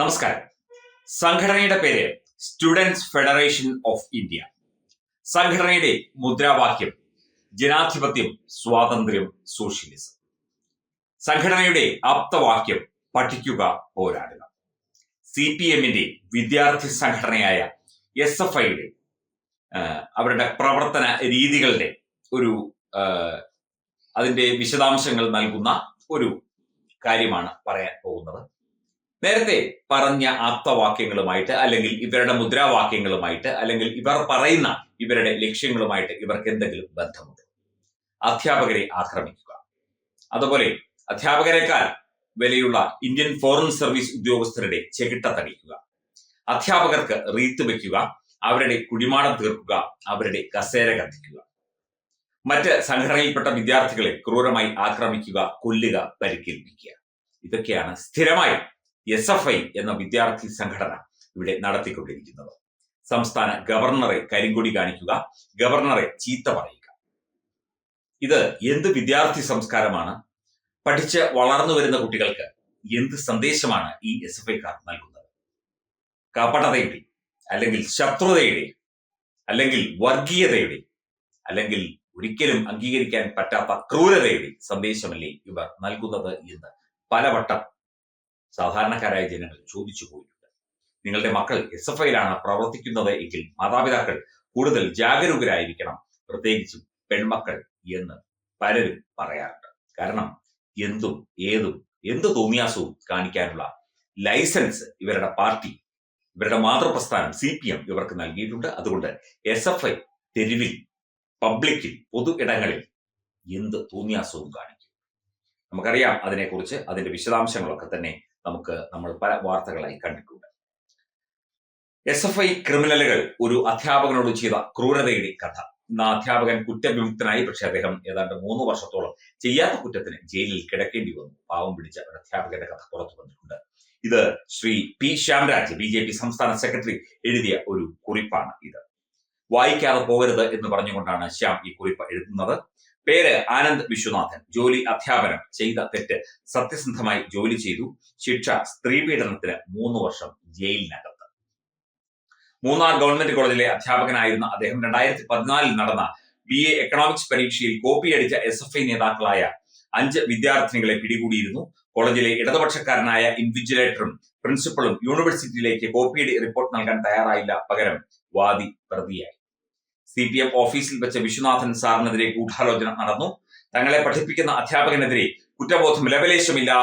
നമസ്കാരം. സംഘടനയുടെ പേര് സ്റ്റുഡൻസ് ഫെഡറേഷൻ ഓഫ് ഇന്ത്യ സംഘടനയുടെ മുദ്രാവാക്യം ജനാധിപത്യം സ്വാതന്ത്ര്യം സോഷ്യലിസം. സംഘടനയുടെ ആപ്തവാക്യം പഠിക്കുക പോരാടുക. സി പി എമ്മിന്റെ വിദ്യാർത്ഥി സംഘടനയായ എസ് എഫ് ഐയുടെ അവരുടെ പ്രവർത്തന രീതികളുടെ ഒരു അതിന്റെ വിശദാംശങ്ങൾ നൽകുന്ന ഒരു കാര്യമാണ് പറയാൻ പോകുന്നത്. നേരത്തെ പറഞ്ഞ ആപ്തവാക്യങ്ങളുമായിട്ട് അല്ലെങ്കിൽ ഇവരുടെ മുദ്രാവാക്യങ്ങളുമായിട്ട് അല്ലെങ്കിൽ ഇവർ പറയുന്ന ഇവരുടെ ലക്ഷ്യങ്ങളുമായിട്ട് ഇവർക്ക് എന്തെങ്കിലും ബന്ധമുണ്ട്. അധ്യാപകരെ ആക്രമിക്കുക. അതുപോലെ അധ്യാപകരെക്കാൾ വിലയുള്ള ഇന്ത്യൻ ഫോറിൻ സർവീസ് ഉദ്യോഗസ്ഥരുടെ ചെകിട്ട തടിക്കുക. അധ്യാപകർക്ക് റീത്ത് വയ്ക്കുക അവരുടെ കുടിമാടം തീർക്കുക അവരുടെ കസേര കത്തിക്കുക. മറ്റ് സംഘടനയിൽപ്പെട്ട വിദ്യാർത്ഥികളെ ക്രൂരമായി ആക്രമിക്കുക കൊല്ലുക പരിക്കേൽപ്പിക്കുക. ഇതൊക്കെയാണ് സ്ഥിരമായി എസ് എഫ് ഐ എന്ന വിദ്യാർത്ഥി സംഘടന ഇവിടെ നടത്തിക്കൊണ്ടിരിക്കുന്നത്. സംസ്ഥാന ഗവർണറെ കരിങ്കൊടി കാണിക്കുക ഗവർണറെ ചീത്ത പറയുക. ഇത് എന്ത് വിദ്യാർത്ഥി സംസ്കാരമാണ്? പഠിച്ച് വളർന്നു വരുന്ന കുട്ടികൾക്ക് എന്ത് സന്ദേശമാണ് ഈ എസ് എഫ് ഐക്കാർ നൽകുന്നത്? കപടതയുടെ അല്ലെങ്കിൽ ശത്രുതയുടെ അല്ലെങ്കിൽ വർഗീയതയുടെ അല്ലെങ്കിൽ ഒരിക്കലും അംഗീകരിക്കാൻ പറ്റാത്ത ക്രൂരതയുടെ സന്ദേശമല്ലേ ഇവർ നൽകുന്നത് എന്ന് പലവട്ടം സാധാരണക്കാരായ ജനങ്ങൾ ചോദിച്ചു പോയിട്ടുണ്ട്. നിങ്ങളുടെ മക്കൾ എസ് എഫ് ഐയിലാണ് പ്രവർത്തിക്കുന്നത് എങ്കിൽ മാതാപിതാക്കൾ കൂടുതൽ ജാഗരൂകരായിരിക്കണം. പ്രത്യേകിച്ചും പെൺമക്കൾ എന്ന് പലരും പറയാറുണ്ട്. കാരണം എന്തും ഏതും എന്ത് തോന്നിയാസവും കാണിക്കാനുള്ള ലൈസൻസ് ഇവരുടെ പാർട്ടി ഇവരുടെ മാതൃപ്രസ്ഥാനം സി പി എം ഇവർക്ക് നൽകിയിട്ടുണ്ട്. അതുകൊണ്ട് എസ് എഫ് ഐ തെരുവിൽ പബ്ലിക്കിൽ പൊതു ഇടങ്ങളിൽ എന്ത് തോന്നിയാസവും കാണിക്കും. നമുക്കറിയാം അതിനെക്കുറിച്ച് അതിന്റെ വിശദാംശങ്ങളൊക്കെ തന്നെ നമുക്ക് നമ്മൾ പല വാർത്തകളായി കണ്ടിട്ടുണ്ട്. എസ് എഫ് ഐ ക്രിമിനലുകൾ ഒരു അധ്യാപകനോട് ചെയ്ത ക്രൂരതയുടെ കഥ. ഇന്ന് അധ്യാപകൻ കുറ്റവിമുക്തനായി പക്ഷെ അദ്ദേഹം ഏതാണ്ട് മൂന്ന് വർഷത്തോളം ചെയ്യാത്ത കുറ്റത്തിന് ജയിലിൽ കിടക്കേണ്ടി വന്നു. പാവം പിടിച്ച ഒരു അധ്യാപകന്റെ കഥ പുറത്തു വന്നിട്ടുണ്ട്. ഇത് Shri P Shyamraj B J P സംസ്ഥാന സെക്രട്ടറി എഴുതിയ ഒരു കുറിപ്പാണ് ഇത്. വായിക്കാതെ പോകരുത് എന്ന് പറഞ്ഞുകൊണ്ടാണ് ശ്യാം ഈ കുറിപ്പ് എഴുതുന്നത്. പേര് ആനന്ദ് വിശ്വനാഥൻ ജോലി അധ്യാപനം ചെയ്ത തെറ്റ് സത്യസന്ധമായി ജോലി ചെയ്തു ശിക്ഷ സ്ത്രീപീഡനത്തിന് മൂന്ന് വർഷം ജയിലിനകത്ത്. മൂന്നാർ ഗവൺമെന്റ് കോളേജിലെ അധ്യാപകനായിരുന്ന അദ്ദേഹം രണ്ടായിരത്തി പതിനാലിൽ നടന്ന ബി എ എക്കണോമിക്സ് പരീക്ഷയിൽ കോപ്പിയടിച്ച എസ് എഫ് ഐ നേതാക്കളായ അഞ്ച് വിദ്യാർത്ഥിനികളെ പിടികൂടിയിരുന്നു. കോളേജിലെ ഇടതുപക്ഷക്കാരനായ ഇൻവിജിലേറ്ററും പ്രിൻസിപ്പളും യൂണിവേഴ്സിറ്റിയിലേക്ക് കോപ്പിയടി റിപ്പോർട്ട് നൽകാൻ തയ്യാറായില്ല. പകരം വാദി പ്രതിയായി. സി പി എം ഓഫീസിൽ വെച്ച് വിശ്വനാഥൻ സാറിനെതിരെ ഗൂഢാലോചന നടന്നു. തങ്ങളെ പഠിപ്പിക്കുന്ന അധ്യാപകനെതിരെ കുറ്റബോധം ലവലേശമില്ലാ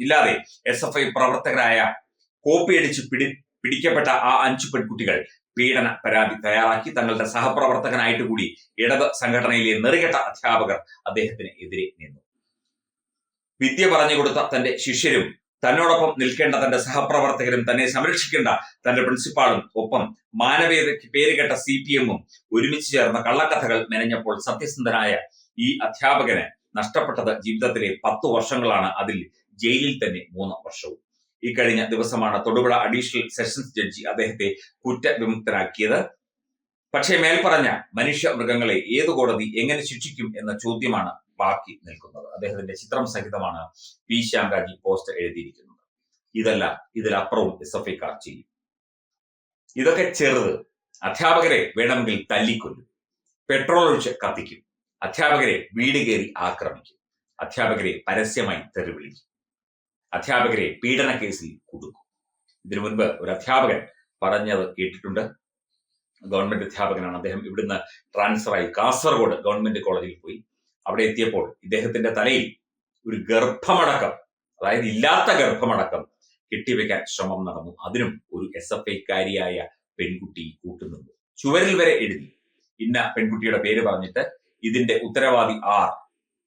ഇല്ലാതെ എസ് എഫ് ഐ പ്രവർത്തകരായ കോപ്പിയടിച്ച് പിടി പിടിക്കപ്പെട്ട ആ അഞ്ചു പെൺകുട്ടികൾ പീഡന പരാതി തയ്യാറാക്കി. തങ്ങളുടെ സഹപ്രവർത്തകനായിട്ട് കൂടി ഇടത് സംഘടനയിലെ നെറുകെട്ട അധ്യാപകർ അദ്ദേഹത്തിന് എതിരെ നിന്നു. വിദ്യ പറഞ്ഞു കൊടുത്ത തന്റെ ശിഷ്യരും തന്നോടൊപ്പം നിൽക്കേണ്ട തന്റെ സഹപ്രവർത്തകരും തന്നെ സംരക്ഷിക്കേണ്ട തന്റെ പ്രിൻസിപ്പാളും ഒപ്പം മാനവീയതയ്ക്ക് പേരുകെട്ട സി പി എമ്മും ഒരുമിച്ച് ചേർന്ന കള്ളക്കഥകൾ മെനഞ്ഞപ്പോൾ സത്യസന്ധനായ ഈ അധ്യാപകന് നഷ്ടപ്പെട്ടത് ജീവിതത്തിലെ പത്ത് വർഷങ്ങളാണ്. അതിൽ ജയിലിൽ തന്നെ മൂന്ന് വർഷവും. ഈ കഴിഞ്ഞ ദിവസമാണ് തൊടുപുഴ അഡീഷണൽ സെഷൻസ് ജഡ്ജി അദ്ദേഹത്തെ കുറ്റവിമുക്തനാക്കിയത് പക്ഷേ മേൽപ്പറഞ്ഞ മനുഷ്യ മൃഗങ്ങളെ ഏത് കോടതി എങ്ങനെ ശിക്ഷിക്കും എന്ന ചോദ്യമാണ് ബാക്കി നിൽക്കുന്നത്. അദ്ദേഹത്തിന്റെ ചിത്രം സഹിതമാണ് പി ശാങ്കാജി പോസ്റ്റ് എഴുതിയിരിക്കുന്നത്. ഇതല്ല ഇതിലപ്പുറവും എസ് എഫ് ഐക്കാർ ചെയ്യും. ഇതൊക്കെ ചെറുത്. അധ്യാപകരെ വേണമെങ്കിൽ തല്ലിക്കൊല്ലും. പെട്രോൾ ഒഴിച്ച് കത്തിക്കും. അധ്യാപകരെ വീട് കയറി ആക്രമിക്കും. അധ്യാപകരെ പരസ്യമായി തെറിവിളിക്കും. അധ്യാപകരെ പീഡന കേസിൽ കുടുക്കും. ഇതിനു മുൻപ് ഒരു അധ്യാപകൻ പറഞ്ഞത് കേട്ടിട്ടുണ്ട്. ഗവൺമെന്റ് അധ്യാപകനാണ്. അദ്ദേഹം ഇവിടുന്ന് ട്രാൻസ്ഫറായി കാസർഗോഡ് ഗവൺമെന്റ് കോളേജിൽ പോയി. അവിടെ എത്തിയപ്പോൾ ഇദ്ദേഹത്തിന്റെ തലയിൽ ഒരു ഗർഭമടക്കം അതായത് ഇല്ലാത്ത ഗർഭമടക്കം കെട്ടിവെക്കാൻ ശ്രമം നടന്നു. അതിനും ഒരു എസ് എഫ് ഐക്കാരിയായ പെൺകുട്ടി കൂട്ടുനിന്നു. ചുവരിൽ വരെ എഴുതി. ഇന്ന പെൺകുട്ടിയുടെ പേര് പറഞ്ഞിട്ട് ഇതിന്റെ ഉത്തരവാദി ആർ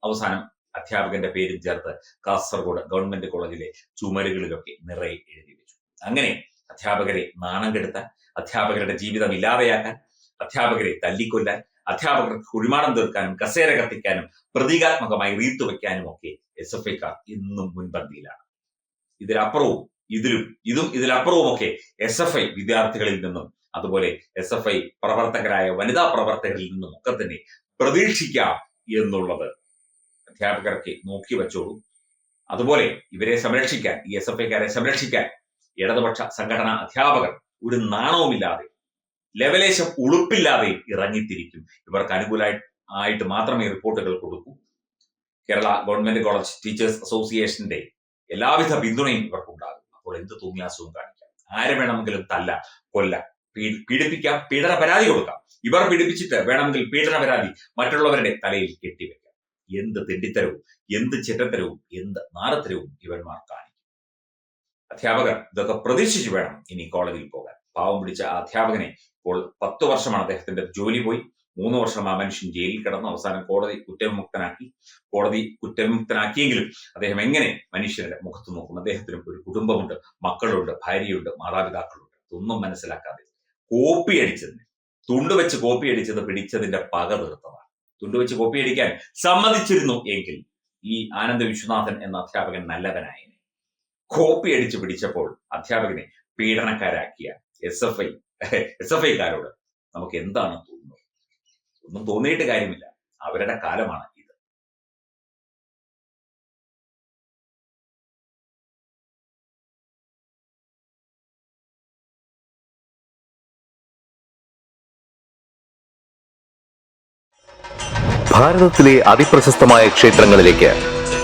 അവസാനം അധ്യാപകന്റെ പേരും ചേർത്ത് കാസർഗോഡ് ഗവൺമെന്റ് കോളേജിലെ ചുമരുകളിലൊക്കെ നിറയെ എഴുതി വെച്ചു. അങ്ങനെ അധ്യാപകരെ നാണം കെടുത്താൻ അധ്യാപകരുടെ ജീവിതം ഇല്ലാതെയാക്കാൻ അധ്യാപകരെ തല്ലിക്കൊല്ലാൻ അധ്യാപകർക്ക് കുഴിമാടം തീർക്കാനും കസേര കത്തിക്കാനും പ്രതീകാത്മകമായി റീത്തു വയ്ക്കാനും ഒക്കെ എസ് എഫ് ഐക്കാർ ഇന്നും മുൻപന്തിയിലാണ്. ഇതിലപ്പുറവും ഇതിലും ഇതും ഇതിലപ്പുറവും ഒക്കെ എസ് എഫ് ഐ വിദ്യാർത്ഥികളിൽ നിന്നും അതുപോലെ എസ് എഫ് ഐ പ്രവർത്തകരായ വനിതാ പ്രവർത്തകരിൽ നിന്നും ഒക്കെ തന്നെ പ്രതീക്ഷിക്കാം എന്നുള്ളത് അധ്യാപകർക്ക് നോക്കി വച്ചോളൂ. അതുപോലെ ഇവരെ സംരക്ഷിക്കാൻ ഈ എസ് എഫ് ഐക്കാരെ സംരക്ഷിക്കാൻ ഇടതുപക്ഷ സംഘടനാ അധ്യാപകർ ഒരു നാണവുമില്ലാതെ ലെവലേശം ഉളുപ്പില്ലാതെ ഇറങ്ങിത്തിരിക്കും. ഇവർക്ക് അനുകൂലമായി ആയിട്ട് മാത്രമേ റിപ്പോർട്ടുകൾ കൊടുക്കൂ. കേരള ഗവൺമെന്റ് കോളേജ് ടീച്ചേഴ്സ് അസോസിയേഷന്റെ എല്ലാവിധ പിന്തുണയും ഇവർക്കുണ്ടാകും. അപ്പോൾ എന്ത് തൂങ്ങിയാസവും കാണിക്കാം. ആരെ വേണമെങ്കിലും തല്ല കൊല്ല. പീഡിപ്പിക്കാം പീഡന പരാതി കൊടുക്കാം. ഇവർ പീഡിപ്പിച്ചിട്ട് വേണമെങ്കിൽ പീഡന പരാതി മറ്റുള്ളവരുടെ തലയിൽ കെട്ടിവെക്കാം. എന്ത് തെണ്ടിത്തരവും എന്ത് ചിറ്റത്തരവും എന്ത് നാരത്തരവും ഇവന്മാർ കാണിക്കും. അധ്യാപകർ ഇതൊക്കെ പ്രതീക്ഷിച്ചു വേണം ഇനി കോളേജിൽ പോകാൻ. പാവം പിടിച്ച ആ അധ്യാപകനെ ഇപ്പോൾ പത്ത് വർഷമാണ് അദ്ദേഹത്തിന്റെ ജോലി പോയി. മൂന്ന് വർഷം ആ മനുഷ്യൻ ജയിലിൽ കിടന്നു. അവസാനം കോടതി കുറ്റവിമുക്തനാക്കി. കോടതി കുറ്റവിമുക്തനാക്കിയെങ്കിലും അദ്ദേഹം എങ്ങനെ മനുഷ്യരുടെ മുഖത്ത് നോക്കും അദ്ദേഹത്തിനും ഒരു കുടുംബമുണ്ട് മക്കളുണ്ട് ഭാര്യയുണ്ട് മാതാപിതാക്കളുണ്ട്. ഇതൊന്നും മനസ്സിലാക്കാതെ കോപ്പി അടിച്ചതിന് തുണ്ടുവെച്ച് കോപ്പി അടിച്ചത് പിടിച്ചതിന്റെ പക തീർത്തതാണ് തുണ്ടുവെച്ച് കോപ്പി അടിക്കാൻ സമ്മതിച്ചിരുന്നു എങ്കിൽ ഈ ആനന്ദ വിശ്വനാഥൻ എന്ന അധ്യാപകൻ നല്ലവനായനെ കോപ്പി അടിച്ച് പിടിച്ചപ്പോൾ അധ്യാപകനെ പീഡനക്കാരാക്കിയ S F I S F ഐക്കാരോട് നമുക്ക് എന്താണ് തോന്നുന്നത്? ഒന്നും തോന്നിയിട്ട് കാര്യമില്ല. അവരുടെ കാലമാണ് ഇത്. ഭാരതത്തിലെ അതിപ്രശസ്തമായ ക്ഷേത്രങ്ങളിലേക്ക്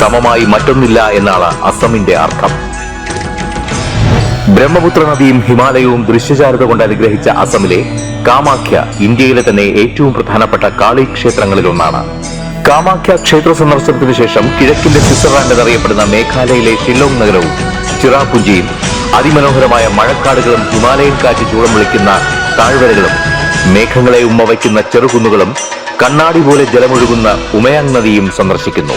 സമമായി മറ്റൊന്നില്ല എന്നാണ് അസമിന്റെ അർത്ഥം. ബ്രഹ്മപുത്ര നദിയും ഹിമാലയവും ദൃശ്യചാരുത കൊണ്ട് അനുഗ്രഹിച്ച അസമിലെ കാമാഖ്യ ഇന്ത്യയിലെ തന്നെ ഏറ്റവും പ്രധാനപ്പെട്ട കാളി ക്ഷേത്രങ്ങളിലൊന്നാണ്. കാമാഖ്യ ക്ഷേത്ര സന്ദർശനത്തിന് ശേഷം കിഴക്കിന്റെ സ്വിറ്റ്സർലാൻഡ് എന്നറിയപ്പെടുന്ന മേഘാലയയിലെ ഷില്ലോങ് നഗരവും ചിറാപുഞ്ചിയും അതിമനോഹരമായ മഴക്കാടുകളും ഹിമാലയൻ കാറ്റ് ചൂളം വിളിക്കുന്ന താഴ്വരകളും മേഘങ്ങളെ ഉമ്മ വയ്ക്കുന്ന ചെറുകുന്നുകളും കണ്ണാടി പോലെ ജലമൊഴുകുന്ന ഉമയാങ് നദിയും സന്ദർശിക്കുന്നു.